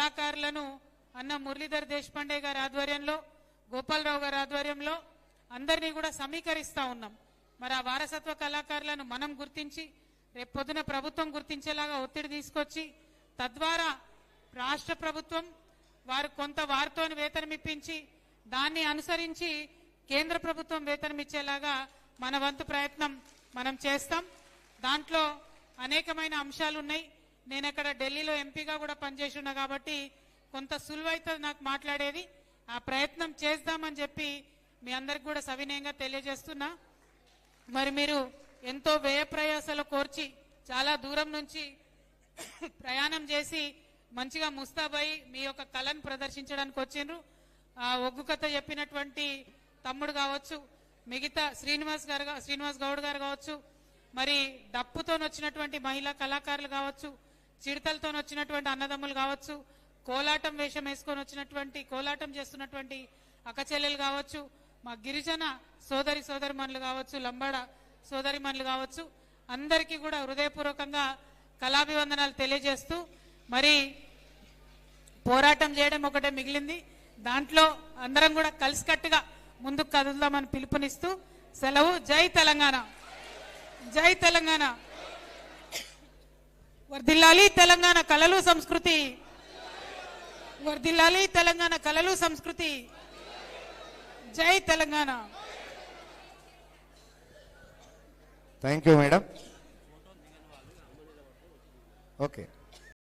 కళాకారులను అన్న మురళీధర్ దేశపాండే గారి ఆధ్వర్యంలో గోపాలరావు గారి ఆధ్వర్యంలో అందరినీ కూడా సమీకరిస్తా ఉన్నాం. మరి ఆ వారసత్వ కళాకారులను మనం గుర్తించి రేపు పొద్దున ప్రభుత్వం గుర్తించేలాగా ఒత్తిడి తీసుకొచ్చి తద్వారా రాష్ట్ర ప్రభుత్వం వారు కొంత వారితో వేతనం ఇప్పించి దాన్ని అనుసరించి కేంద్ర ప్రభుత్వం వేతనం ఇచ్చేలాగా మన వంతు ప్రయత్నం మనం చేస్తాం. దాంట్లో అనేకమైన అంశాలు ఉన్నాయి నేను అక్కడ ఢిల్లీలో ఎంపీగా కూడా పనిచేసి ఉన్నా కాబట్టి కొంత సులువైతే నాకు మాట్లాడేది. ఆ ప్రయత్నం చేద్దామని చెప్పి మీ అందరికి కూడా సవినయంగా తెలియజేస్తున్నా. మరి మీరు ఎంతో వ్యయ ప్రయాసాలు కోర్చి చాలా దూరం నుంచి ప్రయాణం చేసి మంచిగా ముస్తాబాయి మీ యొక్క కళను ప్రదర్శించడానికి వచ్చిండ్రు. ఆ ఒగ్గు కథ చెప్పినటువంటి తమ్ముడు కావచ్చు మిగతా శ్రీనివాస్ గారు శ్రీనివాస్ గౌడ్ గారు కావచ్చు మరి డప్పుతో వచ్చినటువంటి మహిళా కళాకారులు కావచ్చు చిడతలతో వచ్చినటువంటి అన్నదమ్ములు కావచ్చు కోలాటం వేషం వేసుకొని వచ్చినటువంటి కోలాటం చేస్తున్నటువంటి అక్కచెల్లెలు కావచ్చు మా గిరిజన సోదరి సోదరి మనులు కావచ్చు లంబాడ సోదరి మనులు కావచ్చు అందరికీ కూడా హృదయపూర్వకంగా కళాభివందనాలు తెలియజేస్తూ మరి పోరాటం చేయడం ఒకటే మిగిలింది. దాంట్లో అందరం కూడా కలిసికట్టుగా ముందుకు కదులుదామని పిలుపునిస్తూ సెలవు. జై తెలంగాణ. జై తెలంగాణ. వర్ధిల్లాలి తెలంగాణ కళలు సంస్కృతి. వర్ధిల్లాలి తెలంగాణ కళలు సంస్కృతి. జై Telangana. Thank you madam okay